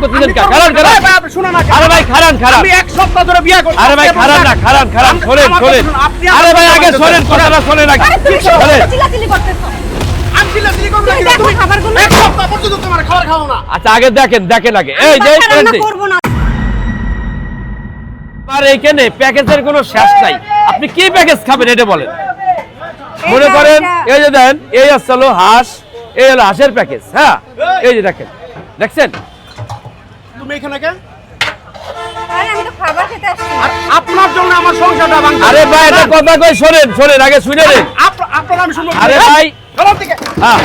করতেছেন খারান খারান। আপনি শুনুন না, আরে ভাই খারান খারান। আমি এক সপ্তাহ ধরে বিয়ে করছি। আরে ভাই খারান না খারান খারান। আমি- শোনেন আমার কথা শোনেন। শুনুন, আপনি আরে ভাই আগে। কথাটা চিল্লাচিল্লি করতেছো। আচ্ছা দেখেন দেখেন আগে। এই যে আর প্যাকেজের কোনো শেষ নাই। আপনি কি প্যাকেজ খাবেন এটা বলেন। মনে করেন এই যে দেন এই হলো হাঁস এই হলো হাঁসের প্যাকেজ হ্যাঁ? এই যে দেখেন দেখছেন? তুমি এখানে কে? আরে আমি তো খাবার আর আপনার জন্য আমার সংসারটা ভাঙছে। আরে ভাই এটা কথা কই শোনেন শোনেন আগে শুনে নেন। আপনার আমি শুনব। আরে ভাই। চলো থেকে হ্যাঁ।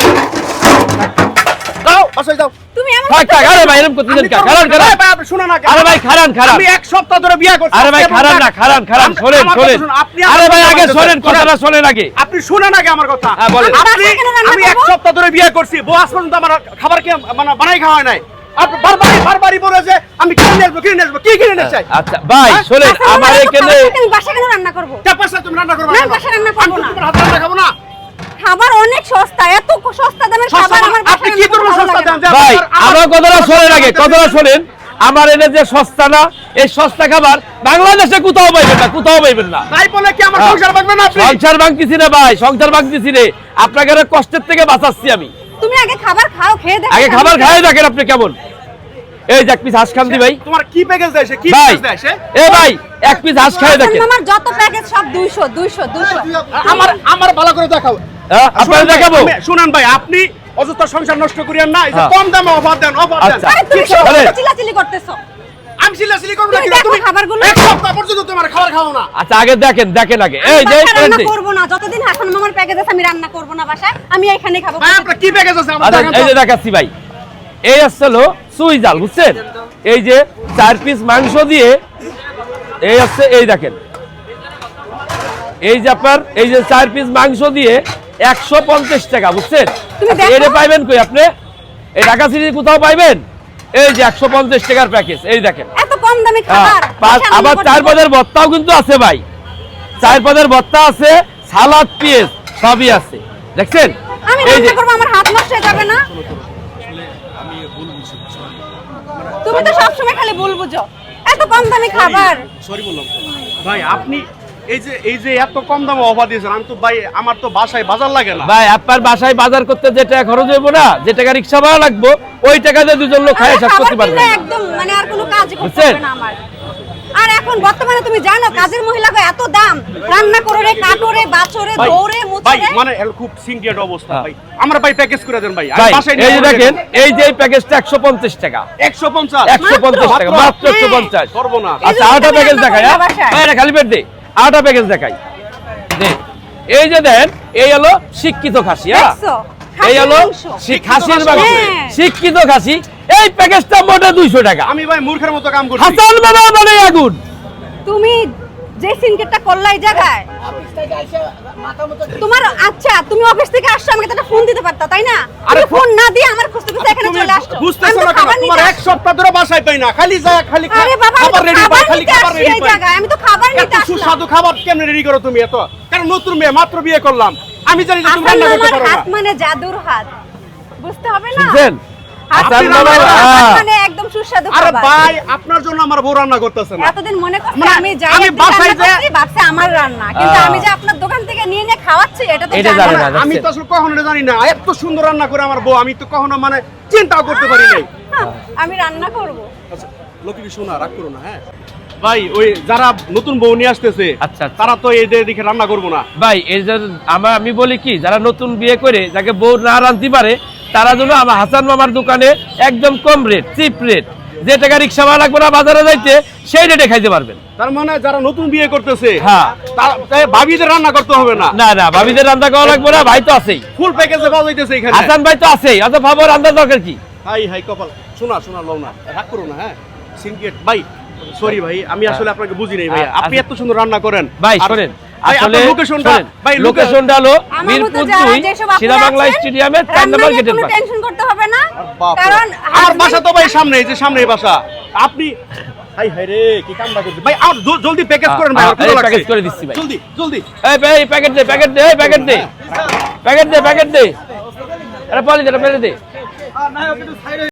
যাও বাসায় যাও। তুমি এমন থাক থাক আরে ভাই এরকম করতেছেন আমি কা খারান খারান ভাই, ভাই, আপনি শুনুন না, আরে ভাই খারান খারান। আমি এক সপ্তাহ ধরে বিয়ে করছি আরে ভাই খারান আমার- না খারান খারান শোনেন কথা শোনেন। শুনুন, আরে ভাই আগে শোনেন কথাটা শোনেন আগে। আপনি শুনেন আগে আমার কথা। হ্যাঁ, বলেন। আপনি আমি এক সপ্তাহ ধরে বিয়ে করছি বউ আজ পর্যন্ত আমার খাবার কি মানে বানাই খাওয়া হয় নাই? আপনি বারবারই বারবারই বলে আমি কিনে নিয়ে কিনে নিয়ে কি কিনে নিয়ে চাই আচ্ছা ভাই? আমার রান্না এখানে আমি বাসায় কেন রান্না করব। চার পাঁচটা তুমি রান্না করবে? না, বাসায় রান্না করব না। তোমার হাত রান্না খাব না। খাবার অনেক সস্তা এত সস্তা দামের খাবার আমার আপনি কি রান্না সস্তা ভালো দেন লাগে না। যে ভাই আমার- আমার কথাটা শোনেন আগে কথাটা শোনেন আমার এনে যে সস্তা না এই সস্তা খাবার বাংলাদেশে কোথাও পাইবেন না কোথাও পাইবেন না। তাই বলে কি আমার হ্যাঁ। সংসার আপনি? সংসার ভাঙতেছি না ভাই সংসার ভাঙতেছি রে। আপনাকে আরও কষ্টের থেকে বাঁচাচ্ছি আমি। তুমি আগে খাবার খাও খেয়ে দেখো আগে খাবার খাই দেখেন আপনি কেমন। এই এক পিস হাঁস খান দি ভাই। তোমার কি প্যাকেজ দেয় সে? কি প্যাকেজ দেয় সে? এ ভাই এক পিস হাঁস খাই দেখেন। আমার যত প্যাকেজ সব 200 200 200 আমার আমার ভালো করে দেখাও। হ্যাঁ, আপনারা দেখাবো। শুনুন ভাই আপনি অযথা সংসার নষ্ট করিয়েন না এই যে হ্যাঁ। কম দামে অফার দেন অফার দেন। আচ্ছা। আরে তুমি? চিল্লাচিল্লি করতেছো। আমি সিলাসিলি করব না তুমি খাবারগুলো। খাব না। আচ্ছা আগে দেখেন দেখেন আগে। এই যে রান্না করব না যতদিন মামার প্যাকেজ আছে আমি রান্না করব না বাসায় আমি এখানে খাব। ভাই আপনার কি প্যাকেজ আছে? আমার আচ্ছা এই যে দেখাচ্ছি ভাই। এই সুই জাল বুঝছেন? এই যে চার পিস মাংস দিয়ে এই হচ্ছে এই দেখেন। এই যে আপনার এই যে চার পিস মাংস দিয়ে একশো পঞ্চাশ টাকা বুঝছেন? আচ্ছা, এটা পাইবেন কই আপনি? এই ঢাকা সিটি কোথাও পাইবেন? এই যে একশো পঞ্চাশ টাকার প্যাকেজ এই দেখেন। কম দামি খাবার। আবার চার পদের ভর্তাও কিন্তু আছে ভাই। চার পদের ভর্তা আছে সালাদ পিস সবই আছে। দেখছেন? আমি রান্না করব আমার হাত নষ্ট হয়ে যাবে না। তুমি তো সবসময় খালি ভুল বুঝো। এত কম দামি খাবার। সরি বললাম। ভাই আপনি এই যে এই যে এত কম দামে অফার দিয়েছেন আমি তো ভাই আমার তো বাসায় বাজার লাগে না। ভাই আপনার বাসায় বাজার করতে যে টাকা খরচ হইব না যে টাকা রিক্সা ভাড়া লাগবো ওই টাকা দিয়ে দুজন লোক খায় আমার শেষ করতে পারবে একদম মানে আর কোনো কাজ করতে? হবে না আমার। আর এখন বর্তমানে তুমি জানো কাজের মহিলাকে এত দাম। রান্না করে রে কাটোরে বাছরে দৌড়ে ভাই মানে খুব অবস্থা হ্যাঁ। ভাই। আমরা ভাই প্যাকেজ করে দেন ভাই। এই যে দেখেন এই যে প্যাকেজটা একশো পঞ্চাশ টাকা। 150 একশো পঞ্চাশ টাকা মাত্র? মাত্র একশো হ্যাঁ। পঞ্চাশ। সর্বনাশ। আচ্ছা আটা প্যাকেজ বাসায়। ভাই, এটা খালি পেট দে। আটা প্যাকেজ দেখাই। এই যে দেন এই হলো শিক্ষিত খাসি হ্যাঁ? এই হলো খাসির হ্যাঁ। শিক্ষিত খাসি এই প্যাকেজটা মোটে দুইশো টাকা। আমি ভাই মূর্খের মতো কাম করছি। হাসান বাবা মানে আগুন। তুমি যে সিনকেটটা করলা এই জায়গায় তোমার আচ্ছা তুমি অফিস থেকে আসছো আমাকে একটা ফোন দিতে পারতা তাই না? আরে ফোন না দিয়ে আমার খুঁজতে খুঁজতে এখানে চলে আসছো। বুঝতেছো না তোমার এক সপ্তাহ ধরে বাসায় পাই না? খালি যায় খালি খাবার রেডি খাবার রেডি এই জায়গায় আমি তো খাবার নিতে আসলাম। সুস্বাদু খাবার কেমনে রেডি করো তুমি এত? কারণ নতুন মেয়ে মাত্র বিয়ে করলাম। আমি জানি যে তুমি রান্না করতে পারো না। হাত মানে জাদুর হাত। বুঝতে হবে না? বুঝছেন হাসান আপনি বাবা রান্না করেন। মানে একদম সুস্বাদু আরে খাবার। ভাই আপনার জন্য আমার বউ রান্না করতেছে এতদিন মনে করছি আমি যাই আমি বাসায় রান্না যে- আমার রান্না। কিন্তু আমি যে আপনার দোকান থেকে নিয়ে নিয়ে খাওয়াচ্ছি এটা তো জানি না। আমি তো আসলে কখনো জানি না। এত সুন্দর রান্না করে আমার বউ আমি তো কখনো মানে চিন্তাও করতে পারি নাই। হ্যাঁ, আমি রান্না করব। আচ্ছা লক্ষ্মী শোনা? রাগ করো না হ্যাঁ? ভাই ওই যারা নতুন বউ নিয়ে আসতেছে আচ্ছা, আচ্ছা। তারা তো এই দিকে রান্না করব না। ভাই এই যে আমার আমি বলি কি যারা নতুন বিয়ে করে যাকে বউ না রাঁধতে পারে তারা জন্য আমার হাসান মামার দোকানে একদম কম রেট চিপ রেট যে টাকা রিক্সা ভাড়া লাগবে না বাজারে যাইতে সেই রেটে খাইতে পারবেন। তার মানে যারা নতুন বিয়ে করতেছে হ্যাঁ। ভাবিদের রান্না করতে হবে না। না না ভাবিদের রান্না করা লাগবে না ভাই তো আছেই। ফুল প্যাকেজে পাওয়া যাইতেছে এখানে। হাসান ভাই তো আছেই অত ভাবো রান্না দরকার কি? হাই হাই কপাল। শোনা শোনা লও না। রাগ করো না হ্যাঁ? সিনকেট ভাই সরি ভাই আমি আসলে আপনাকে বুঝি নাই ভাই। আপনি আচ্ছা। এত সুন্দর রান্না করেন। ভাই আর- শোনেন আসলে লোকেশনটা ভাই লোকেশনটা হলো মিরপুর যারা দুই সিনা বাংলা আছেন, স্টেডিয়ামের চার নম্বর নিয়ে গেটের পাশে টেনশন করতে হবে না কারণ husband- বাসা তো ভাই সামনে এই যে সামনে বাসা। আপনি হাই হাই রে কি কামটা করছি? ভাই আর জলদি প্যাকেজ হ্যাঁ, করেন ভাই হ্যাঁ, লাগছে। প্যাকেজ করে দিচ্ছি ভাই। জলদি জলদি। এই ভাই প্যাকেট দে প্যাকেট দে এই প্যাকেট দে। প্যাকেট দে প্যাকেট দে। আরে পলি দে প্যাকেট দে।